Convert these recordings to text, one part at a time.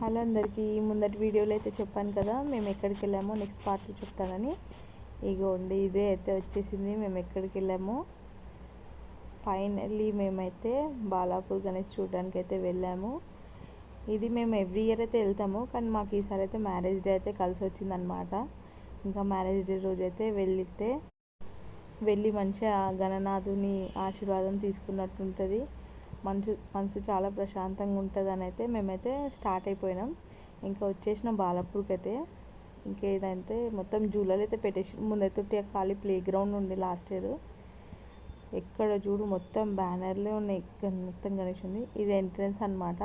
Hello అందరికీ ముందటి వీడియోలో అయితే చెప్పాను కదా మేము ఎక్కడికి వెళ్ళామో నెక్స్ట్ పార్ట్లో చెప్తానని. ఇగోండి ఇదే అయితే వచ్చేసింది మేము ఎక్కడికి వెళ్ళామో. ఫైనల్లీ మేమైతే బాలాపూర్ గణేష్ చూడడానికి అయితే వెళ్ళాము. ఇది మేము ఎవ్రీ ఇయర్ అయితే వెళ్తాము కానీ మాకు ఈసారి అయితే మ్యారేజ్ డే అయితే కలిసి వచ్చిందనమాట ఇంకా మ్యారేజ్ డే రోజు అయితే వెళ్ళితే వెళ్ళి మంచిగా గణనాథుని ఆశీర్వాదం తీసుకున్నట్టు ఉంటుంది మనసు మనసు చాలా ప్రశాంతంగా ఉంటుంది అని అయితే మేమైతే స్టార్ట్ అయిపోయినాం. ఇంకా వచ్చేసిన బాలాపూర్కి అయితే ఇంకేదైతే మొత్తం జూలలు అయితే పెట్టేసి ముందైతే ఖాళీ ప్లే గ్రౌండ్ ఉంది లాస్ట్ ఇయర్. ఎక్కడ చూడు మొత్తం బ్యానర్లే ఉన్నాయి మొత్తం గణేష్ ఉంది. ఇది ఎంట్రన్స్ అనమాట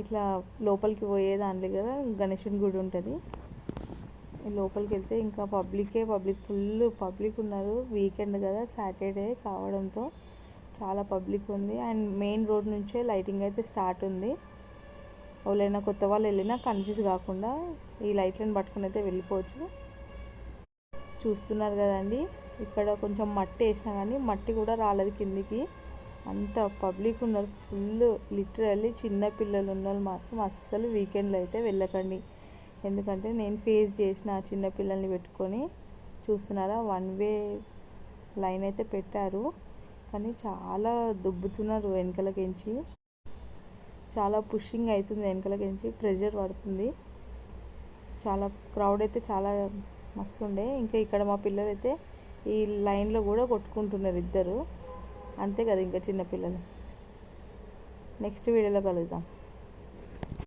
ఇట్లా లోపలికి పోయే దాని కదా గణేషుని గుడి ఉంటుంది. లోపలికి వెళ్తే ఇంకా పబ్లికే పబ్లిక్ ఫుల్ పబ్లిక్ ఉన్నారు. వీకెండ్ కదా సాటర్డే కావడంతో. చాలా పబ్లిక్ ఉంది. అండ్ మెయిన్ రోడ్ నుంచే లైటింగ్ అయితే స్టార్ట్ ఉంది. ఎవరైనా కొత్త వాళ్ళు వెళ్ళినా కన్ఫ్యూజ్ కాకుండా ఈ లైట్లను పట్టుకుని అయితే వెళ్ళిపోవచ్చు. చూస్తున్నారు కదండి ఇక్కడ కొంచెం మట్టి వేసినా కానీ మట్టి కూడా రాలేదు కిందికి. అంత పబ్లిక్ ఉన్నారు. ఫుల్ లిటరల్లీ చిన్న పిల్లలు ఉన్నారు మాత్రం అస్సలు వీకెండ్లో అయితే వెళ్ళకండి. ఎందుకంటే నేను ఫేస్ చేసిన చిన్న పిల్లల్ని పెట్టుకొని చూస్తున్నారా వన్ వే లైన్ అయితే పెట్టారు. కానీ చాలా దుబ్బుతున్నారు వెనకలకించి. చాలా పుషింగ్ అవుతుంది వెనకలకించి ప్రెషర్ పడుతుంది. చాలా క్రౌడ్ అయితే చాలా మస్తు ఉండే. ఇంకా ఇక్కడ మా పిల్లలు అయితే ఈ లైన్లో కూడా కొట్టుకుంటున్నారు ఇద్దరు. అంతే కదా ఇంకా చిన్నపిల్లలు నెక్స్ట్ వీడియోలో కలుద్దాం.